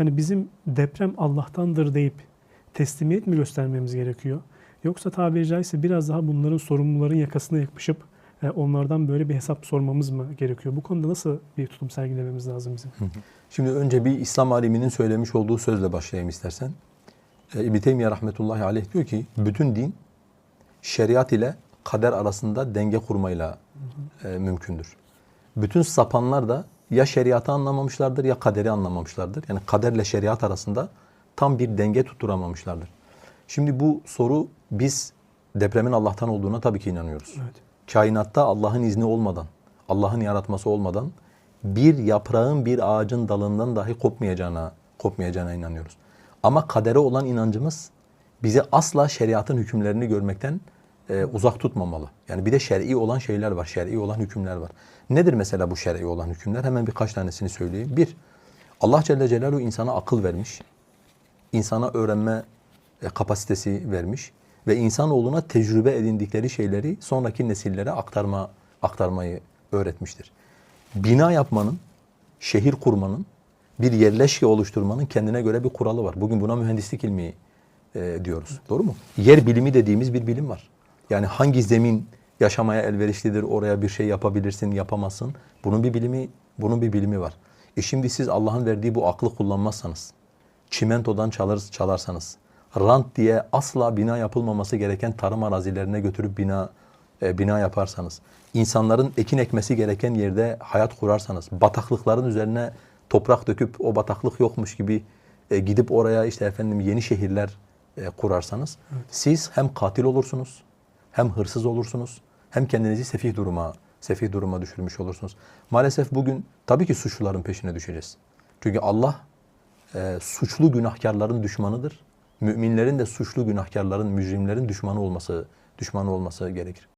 Hani bizim deprem Allah'tandır deyip teslimiyet mi göstermemiz gerekiyor? Yoksa tabiri caizse biraz daha bunların sorumluların yakasına yapışıp e, onlardan böyle bir hesap sormamız mı gerekiyor? Bu konuda nasıl bir tutum sergilememiz lazım bizim? Şimdi önce bir İslam aliminin söylemiş olduğu sözle başlayayım istersen. E, İbn Teymiye rahmetullahi aleyh diyor ki bütün din şeriat ile kader arasında denge kurmayla e, mümkündür. Bütün sapanlar da ya şeriatı anlamamışlardır ya kaderi anlamamışlardır. Yani kaderle şeriat arasında tam bir denge tutturamamışlardır. Şimdi bu soru biz depremin Allah'tan olduğuna tabii ki inanıyoruz. Evet. Kainatta Allah'ın izni olmadan, Allah'ın yaratması olmadan bir yaprağın bir ağacın dalından dahi kopmayacağına, kopmayacağına inanıyoruz. Ama kadere olan inancımız bizi asla şeriatın hükümlerini görmekten e, uzak tutmamalı. Yani bir de şer'i olan şeyler var, şer'i olan hükümler var. Nedir mesela bu şer'i olan hükümler? Hemen birkaç tanesini söyleyeyim. Bir, Allah Celle Celaluhu insana akıl vermiş, insana öğrenme e, kapasitesi vermiş ve insanoğluna tecrübe edindikleri şeyleri sonraki nesillere aktarma aktarmayı öğretmiştir. Bina yapmanın, şehir kurmanın, bir yerleşke oluşturmanın kendine göre bir kuralı var. Bugün buna mühendislik ilmi e, diyoruz. Doğru mu? Yer bilimi dediğimiz bir bilim var. Yani hangi zemin yaşamaya elverişlidir, oraya bir şey yapabilirsin, yapamazsın. Bunun bir bilimi, bunun bir bilimi var. E şimdi siz Allah'ın verdiği bu aklı kullanmazsanız, çimentodan çalar, çalarsanız, rant diye asla bina yapılmaması gereken tarım arazilerine götürüp bina e, bina yaparsanız, insanların ekin ekmesi gereken yerde hayat kurarsanız, bataklıkların üzerine toprak döküp o bataklık yokmuş gibi e, gidip oraya işte efendim yeni şehirler e, kurarsanız, siz hem katil olursunuz, hem hırsız olursunuz, hem kendinizi sefih duruma sefih duruma düşürmüş olursunuz. Maalesef bugün tabii ki suçluların peşine düşeceğiz. Çünkü Allah e, suçlu günahkarların düşmanıdır. Müminlerin de suçlu günahkarların, mücrimlerin düşmanı olması düşmanı olması gerekir.